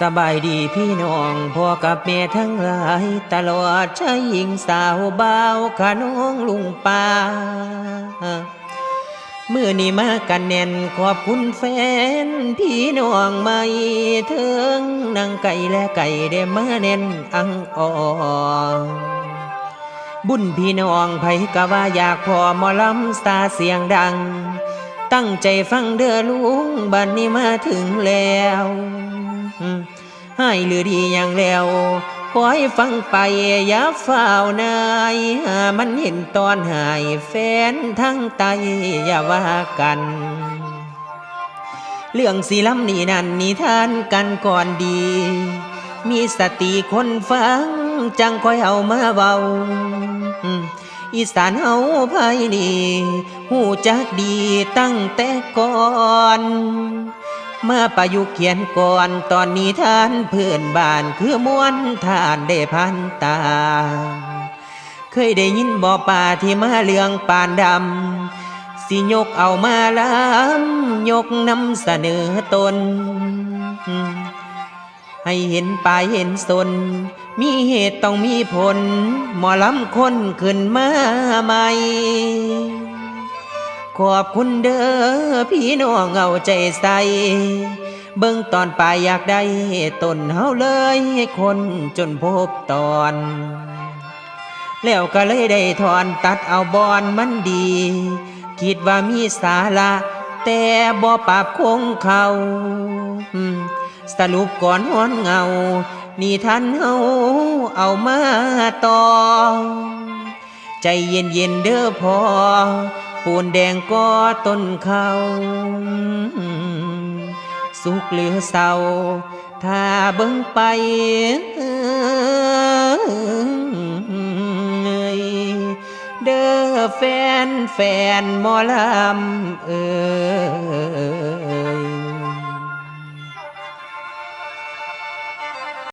สบายดีพี่น้องพ่อกับแม่ทั้งหลาย ตลอดชายหญิงสาวบ่าวขน้องลุงป้าเมื่อนี้มากันแน่นขอบคุณแฟน พี่น้องไม่เถิงนางไก่และไก่ได้มาแน่นอังออบุญพี่น้องไผกะว่าอยากพอมอลำสตาเสียงดัง ตั้งใจฟังเด้อลุงบัดนนี้มาถึงแล้ว ให้หรือดีอย่างแล้วขอให้ฟังไปอย่าเฝ้าวนายมันเห็นตอนหายแฟนทั้งไตอย่าว่ากันเรื่องสีล้ำนี่นั่นนิทานกันก่อนดี มีสติคนฟัง จังคอยเอามาเบา อีสานเฮาภายนี่หูจักดีตั้งแต่ก่อน เมาประยุกเขียนก่อนตอนนี้ท่านเพื่อนบ้านคือม้วนทานได้พันตา เคยได้ยินบ่อป่าที่มาเลืองปานดำ สิยกเอามาลำยกนำเสนอตน ให้เห็นปลายเห็นสน มีเหตุต้องมีผล หมอลำคนขึ้นมาใหม่ ขอบคุณเด้อพี่น้องเอาใจใส่เบิ่งตอนปลายอยากได้ต้นเฮาเลยคนจนพบตอน แล้วก็เลยได้ถอนตัดเอาบอนมันดี คิดว่ามีสาระแต่บ่ปากคงเขาสรุปก่อนหอนเงา นี่ท่านเฮาเอามาต่อ ใจเย็นเย็นเด้อพอ ปูนแดงก็ต้นเขาสุขหรือเศร้า ถ้าเบิ่งไปเด้อแฟนแฟนหมอลำเออ